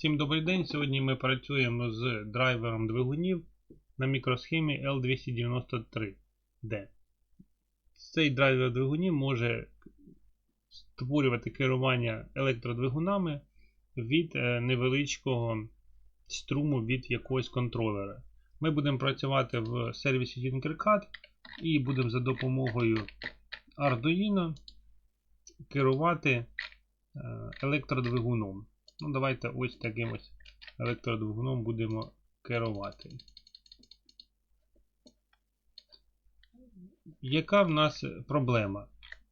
Всім добрий день. Сьогодні ми працюємо з драйвером двигунів на мікросхемі L293D. Цей драйвер двигунів може створювати керування електродвигунами від е, невеличкого струму від якогось контролера. Ми будемо працювати в сервісі Tinkercad і будемо за допомогою Arduino керувати е, електродвигуном. Ну, давайте ось таким ось електродвигуном будемо керувати. Яка в нас проблема?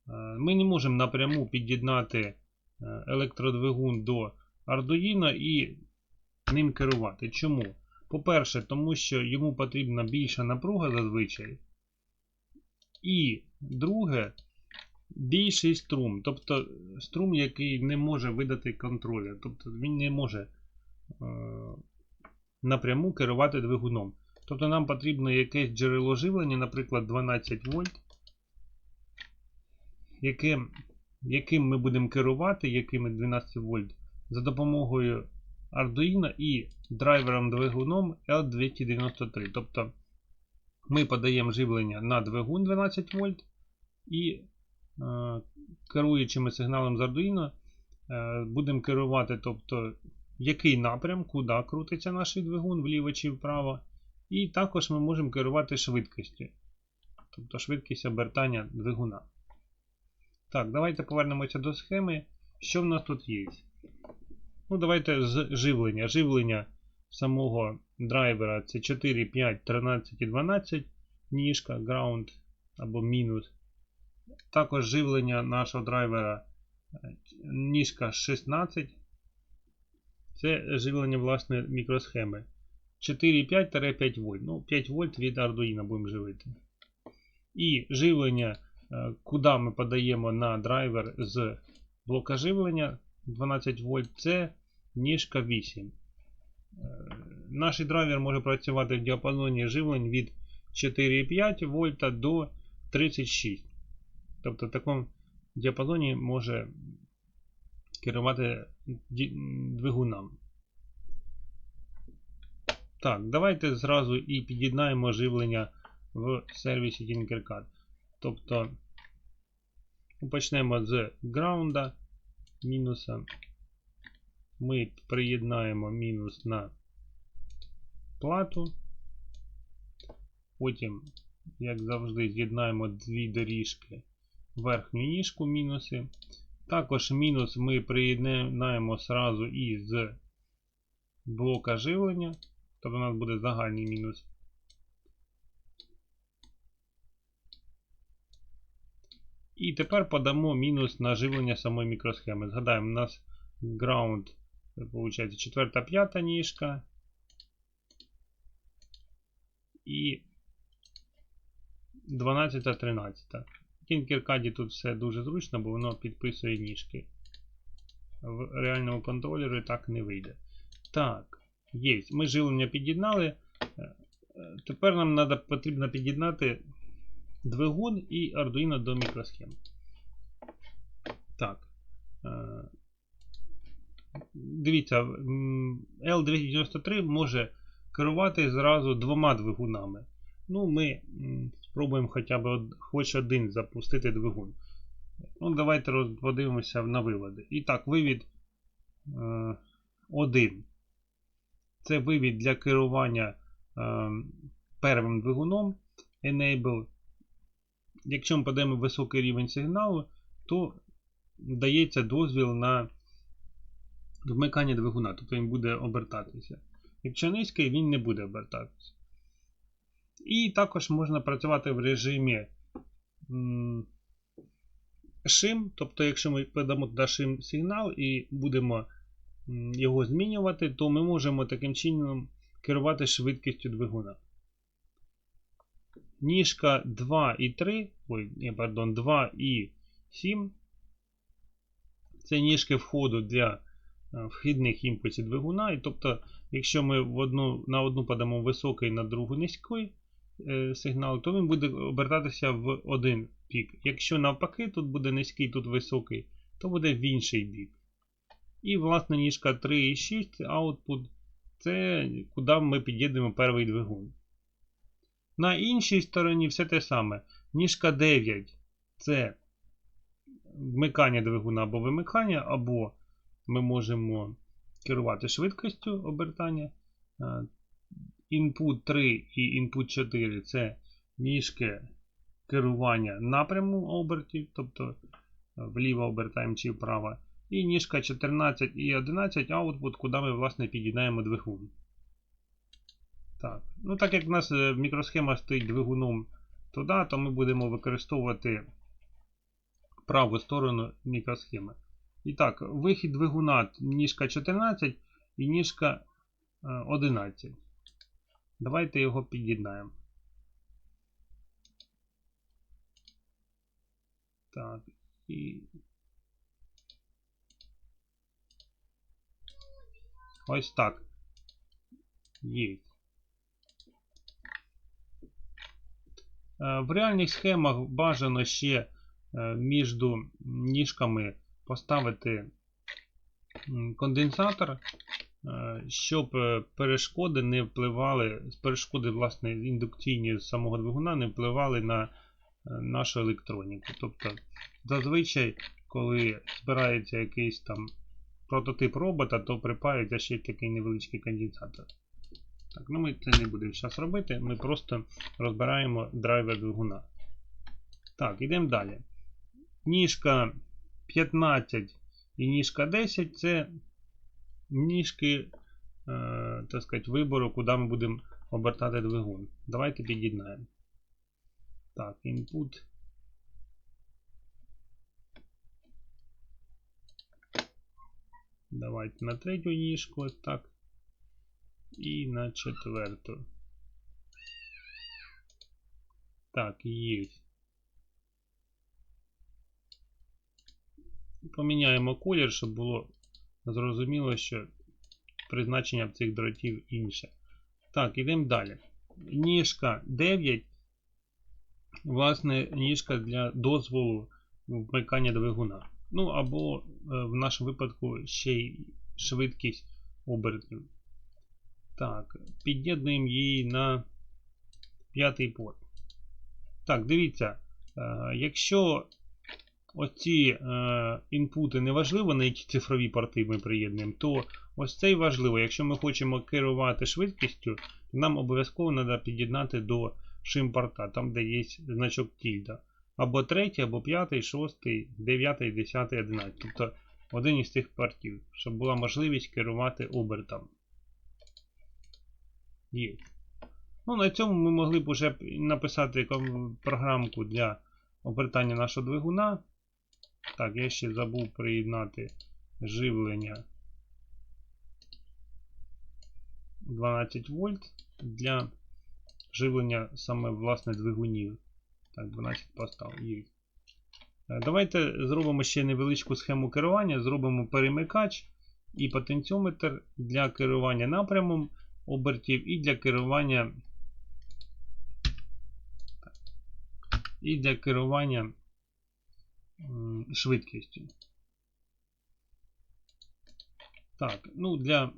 Е, Ми не можемо напряму під'єднати е, електродвигун до Arduino і ним керувати. Чому? По-перше, тому що йому потрібна більша напруга зазвичай. І друге, більший струм. Тобто струм, який не може видати контролер. Тобто він не може е, напряму керувати двигуном. Тобто нам потрібно якесь джерело живлення, наприклад, 12 вольт, яким, яким ми будемо керувати, якими 12 вольт, за допомогою Arduino і драйвером двигуном L293. Тобто ми подаємо живлення на двигун 12 вольт і керуючими сигналом з Arduino е, будемо керувати, тобто, який напрям, куди крутиться наш двигун, вліво чи вправо. І також ми можемо керувати швидкістю, тобто швидкість обертання двигуна. Так, давайте повернемося до схеми. Що в нас тут є? Ну, Давайте з. Живлення самого драйвера це 4, 5, 13 і 12 ніжка, ground або мінус. Також живлення нашого драйвера ніжка 16. Це живлення власне мікросхеми. 4,5-5 вольт. Ну, 5 вольт від Arduino будемо живити. І живлення, куди ми подаємо на драйвер з блока живлення 12 вольт, це ніжка 8. Наш драйвер може працювати в діапазоні живлень від 4,5 вольта до 36. Тобто в такому діапазоні може керувати двигунами. Так, давайте зразу і під'єднаємо живлення в сервісі Tinkercad. Тобто почнемо з граунда мінуса. Ми приєднаємо мінус на плату. Потім, як завжди, з'єднаємо дві доріжки верхню ніжку мінуси. Також мінус ми приєднаємо сразу із блока живлення. Тобто у нас буде загальний мінус. І тепер подамо мінус на живлення самої мікросхеми. Згадаємо, у нас ground, виходить, 4 5 ніжка. І 12 13. Tinkercad тут все дуже зручно, бо воно підписує ніжки. В реальному контролері так не вийде. Так. Є. Ми живлення під'єднали. Тепер нам потрібно під'єднати двигун і Arduino до мікросхем. Так. Дивіться, L293 може керувати зразу двома двигунами. Ну, Ми спробуємо хоча б хоч один запустити двигун. Ну, Давайте подивимося на виводи. І так, вивід 1. Це вивід для керування е, первим двигуном Enable. Якщо ми подаємо високий рівень сигналу, то дається дозвіл на вмикання двигуна, тобто він буде обертатися. Якщо низький, він не буде обертатися. І також можна працювати в режимі шим, тобто, якщо ми подамо туди шим сигнал і будемо його змінювати, то ми можемо таким чином керувати швидкістю двигуна. Ніжка 2 і 3, ой, ні, пардон, 2 і 7. Це ніжки входу для е, вхідних імпульсів двигуна. І тобто, якщо ми в одну, на одну подамо високий, на другу низький сигнал, то він буде обертатися в один бік. Якщо навпаки, тут буде низький, тут високий, то буде в інший бік. І, власне, ніжка 3,6 output це куди ми під'єднуємо перший двигун. На іншій стороні все те саме. Ніжка 9 це вмикання двигуна або вимикання, або ми можемо керувати швидкістю обертання. Input 3 і Input 4 це ніжки керування напряму обертів, тобто вліво обертаємо чи вправо. І ніжка 14 і 11 output, куди ми власне під'єднаємо двигун. Так. Ну, Так як в нас мікросхема стоїть двигуном туди, то ми будемо використовувати праву сторону мікросхеми. І так, вихід двигуна ніжка 14 і ніжка 11. Давайте його під'єднаємо. Так, і. Ось так. Є. В реальних схемах бажано ще між ніжками поставити конденсатор, щоб перешкоди не впливали, перешкоди власне індукційні з самого двигуна не впливали на нашу електроніку. Тобто, зазвичай, коли збирається якийсь там прототип робота, то припається ще такий невеличкий конденсатор. Так, ну Ми це не будемо зараз робити, ми просто розбираємо драйвер двигуна. Так, йдемо далі. Ніжка 15 і ніжка 10 це ніжки е, так сказати, вибору, куди ми будемо обертати двигун. Давайте під'єднаємо. Так, input. Давайте на третю ніжку ось так. І на четверту. Так, є. Поміняємо колір, щоб було зрозуміло, що призначення цих дротів інше. Так, йдемо далі. Ніжка 9. Власне, ніжка для дозволу вмикання двигуна. Ну, або в нашому випадку ще й швидкість обертів. Так, під'єднуємо її на п'ятий порт. Так, дивіться, якщо оці інпути не важливо, на які цифрові порти ми приєднуємо, то ось цей важливо. Якщо ми хочемо керувати швидкістю, то нам обов'язково треба під'єднати до шим-порта, там де є значок тільда. Або третій, або п'ятий, шостий, дев'ятий, десятий, одинадцятий. Тобто один із цих портів, щоб була можливість керувати обертом. Є. Ну, На цьому ми могли б вже написати програмку для обертання нашого двигуна. Так, я ще забув приєднати живлення 12 вольт для живлення саме власне двигунів. Так, 12 постав. Є. Давайте зробимо ще невеличку схему керування, зробимо перемикач і потенціометр для керування напрямом обертів і для керування і для керування швидкістю. Так, ну для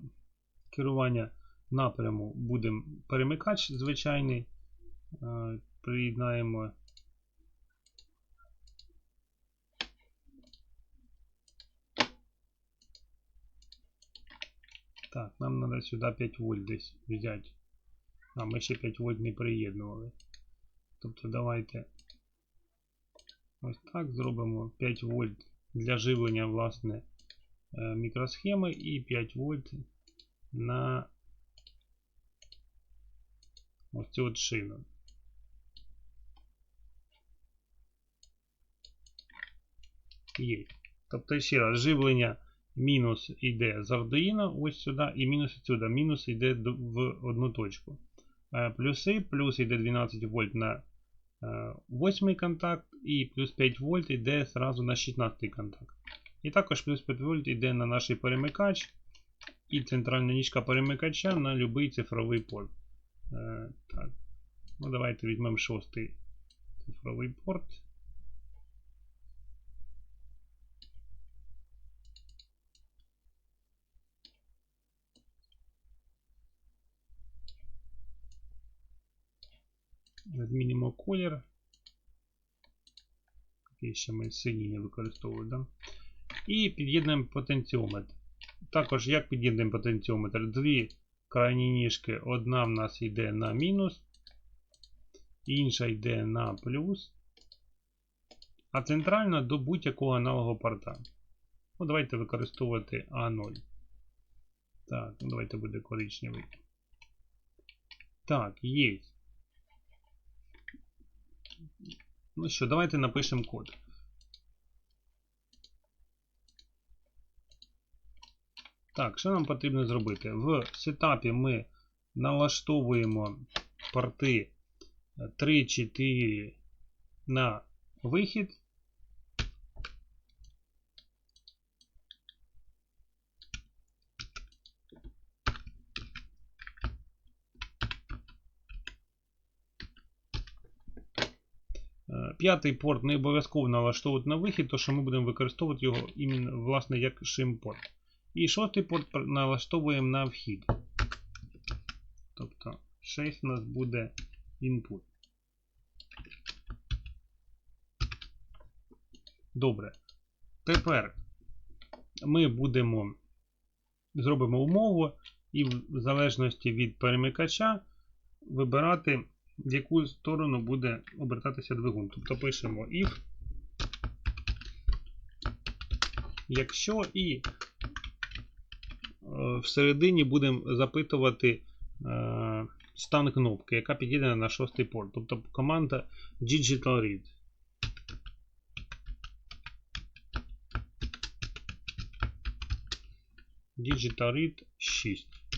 керування напряму будемо перемикач звичайний. Приєднаємо. Так, нам треба сюди 5 вольт десь взяти. А, ми ще 5 вольт не приєднували. Тобто давайте ось так зробимо 5 вольт для живлення власне мікросхеми і 5 вольт на ось цю от шину. Є. Тобто ще раз живлення мінус йде з Arduino ось сюди, і мінус сюди. Мінус йде в одну точку. Е, плюси, плюс йде 12 вольт на 8 е, контакт, і плюс 5 вольт йде зразу на 16 контакт. І також плюс 5 вольт йде на наш перемикач і центральна ніжка перемикача на будь-який цифровий порт. Е, так. Ну, Давайте візьмемо шостий цифровий порт. Змінимо колір. Який ще ми синій не використовуємо, да? І під'єднуємо потенціометр. Також як під'єднуємо потенціометр? Дві крайні ніжки. Одна в нас йде на мінус, інша йде на плюс. А центральна до будь-якого аналогу порта. Ну, давайте використовувати А0. Так, ну давайте буде коричневий. Так, є. Ну що, давайте напишемо код. Так, що нам потрібно зробити? В сетапі ми налаштовуємо порти 3-4 на вихід. Е, П'ятий порт не обов'язково налаштовувати на вихід, тому що ми будемо використовувати його іменно, власне, як шим-порт. І шостий порт налаштовуємо на вхід. Тобто 6 у нас буде input. Добре. Тепер ми будемо зробимо умову і в залежності від перемикача вибирати, в яку сторону буде обертатися двигун. Тобто пишемо if, якщо і е, всередині будемо запитувати е, стан кнопки, яка під'єднана на шостий порт. Тобто команда Digital Read. Digital Read 6.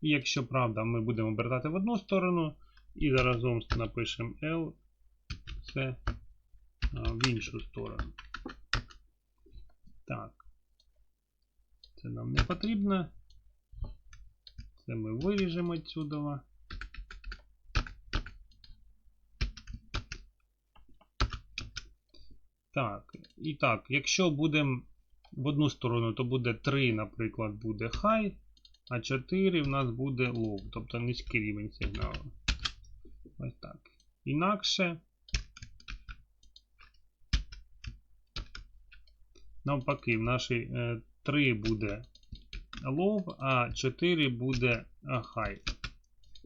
І якщо правда, ми будемо обертати в одну сторону і заразом напишемо L, це в іншу сторону. Так. Це нам не потрібно. Це ми виріжемо відсюди. Так, і так, якщо будемо в одну сторону, то буде 3, наприклад, буде high, а 4 в нас буде low, тобто низький рівень сигналу. Ось так. Інакше. Навпаки, в нашій е, 3 буде low, а 4 буде е, high.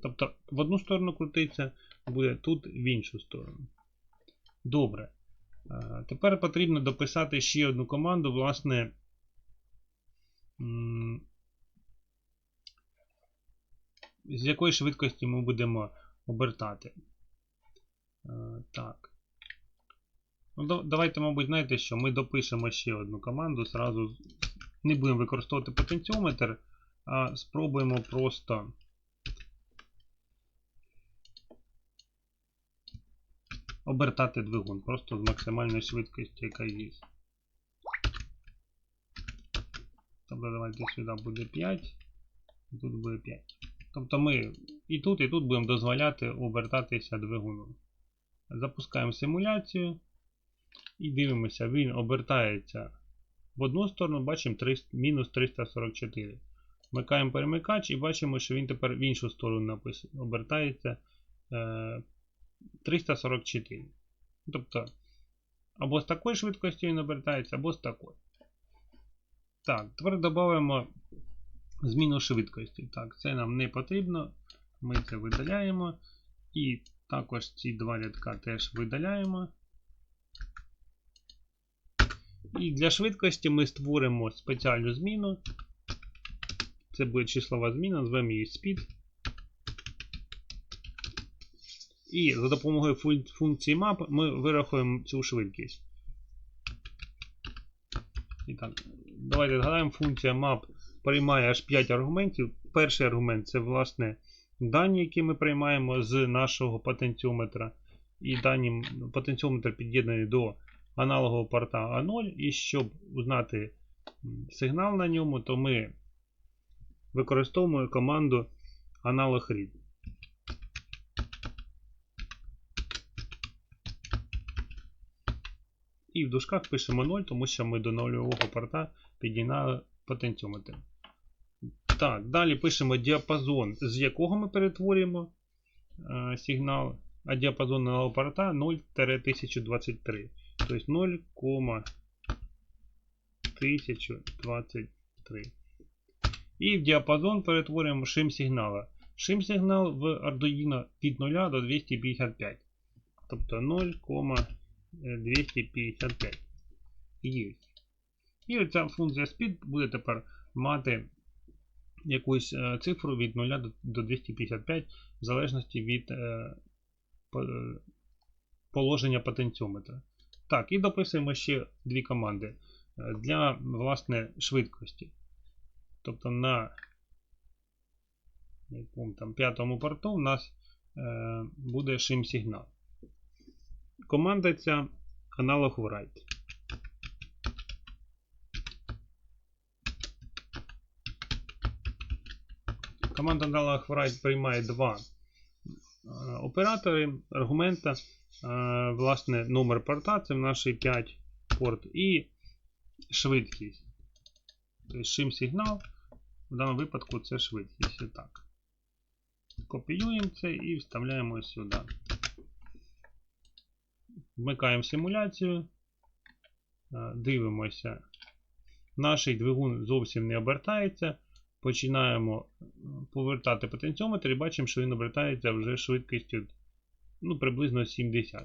Тобто в одну сторону крутиться, буде тут в іншу сторону. Добре. Е, Тепер потрібно дописати ще одну команду, власне. З якої швидкості ми будемо обертати. Е, Так. Ну, давайте, мабуть, знаєте що, ми допишемо ще одну команду. Зразу не будемо використовувати потенціометр, а спробуємо просто. обертати двигун просто з максимальною швидкістю, яка є. Тобто давайте сюди буде 5, і тут буде 5. Тобто ми і тут, і тут будемо дозволяти обертатися двигуном. Запускаємо симуляцію і дивимося, він обертається в одну сторону, бачимо 300, мінус 344. Вмикаємо перемикач і бачимо, що він тепер в іншу сторону обертається. Е, 344. Тобто, або з такою швидкістю він обертається, або з такою. Так, тепер додаємо зміну швидкості. Так, це нам не потрібно. Ми це видаляємо. І також ці два рядка теж видаляємо. І для швидкості ми створимо спеціальну зміну. Це буде числова зміна, назвемо її speed. І за допомогою фун- функції map ми вирахуємо цю швидкість. І так, давайте згадаємо, функція map приймає аж 5 аргументів. Перший аргумент це власне дані, які ми приймаємо з нашого потенціометра. І дані потенціометр під'єднаний до аналогового порта А0. І щоб узнати сигнал на ньому, то ми використовуємо команду аналог read. І в дужках пишемо 0, тому що ми до нульового порта підігнали потенціометр. Так, далі пишемо діапазон, з якого ми перетворюємо е, сигнал, а діапазон аналогового порта 0-1023. Тобто 0,1023. І в діапазон перетворюємо шим сигнала. Шим сигнал в Arduino від 0 до 255. Тобто 0,255. Є. І оця функція speed буде тепер мати якусь е, цифру від 0 до- до 255 в залежності від е, е, положення потенціометра. Так, і дописуємо ще дві команди для власне швидкості. Тобто на там п'ятому порту у нас буде шим сигнал. Команда ця аналог write. Команда аналог write приймає два е, оператори, аргумента, е, власне, номер порта, це в нашій 5 порт, і швидкість. Тобто шим сигнал, в даному випадку це швидкість. І так. Копіюємо це і вставляємо сюди. Вмикаємо симуляцію. Е, Дивимося. Наш двигун зовсім не обертається. Починаємо е, повертати потенціометр і бачимо, що він обертається вже швидкістю ну, приблизно 70.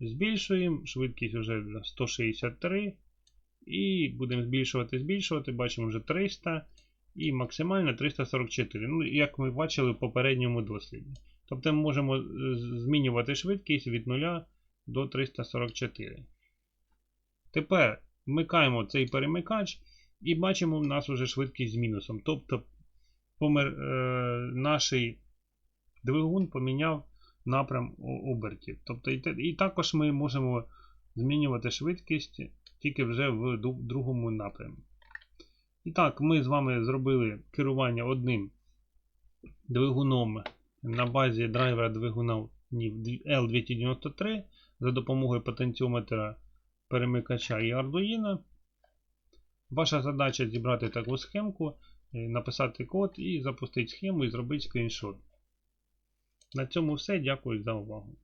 Збільшуємо, швидкість вже 163. І будемо збільшувати, збільшувати. Бачимо вже 300 і максимально 344. Ну, як ми бачили в попередньому досліді. Тобто ми можемо е, змінювати швидкість від 0 до 344. Тепер вмикаємо цей перемикач і бачимо в нас вже швидкість з мінусом. Тобто помер, е, наш двигун поміняв напрям обертів. Тобто, і, і також ми можемо змінювати швидкість тільки вже в другому напрямі. І так, ми з вами зробили керування одним двигуном на базі драйвера двигуна L293 за допомогою потенціометра перемикача і Arduino. Ваша задача зібрати таку схемку, е, написати код і запустити схему і зробити скріншот. На цьому все. Дякую за увагу.